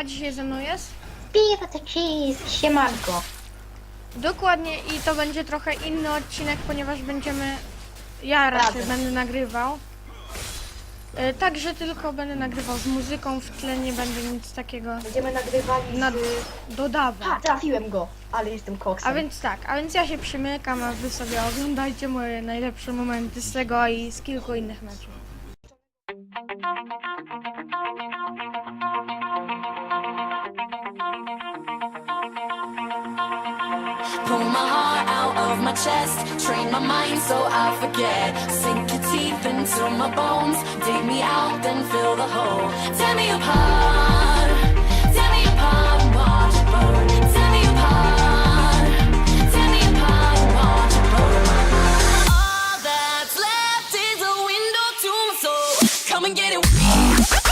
a dzisiaj ze mną jest? Piwa to cheese, siemanko. Dokładnie i to będzie trochę inny odcinek, ponieważ będziemy. Ja raczej Razem. będę nagrywał. E, Także tylko będę nagrywał z muzyką w tle, nie będzie nic takiego Będziemy nagrywali na z... dodawać. Ha, trafiłem go, ale jestem koksem. A więc tak, a więc ja się przymykam, a wy sobie oglądajcie moje najlepsze momenty z tego i z kilku innych meczów. Pull my heart out of my chest, train my mind so I forget. Sink your teeth into my bones, dig me out, then fill the hole. Tear me apart, tear me apart, watch it burn. Tear me apart, tear me apart, watch it burn. All that's left is a window to my soul. Come and get it.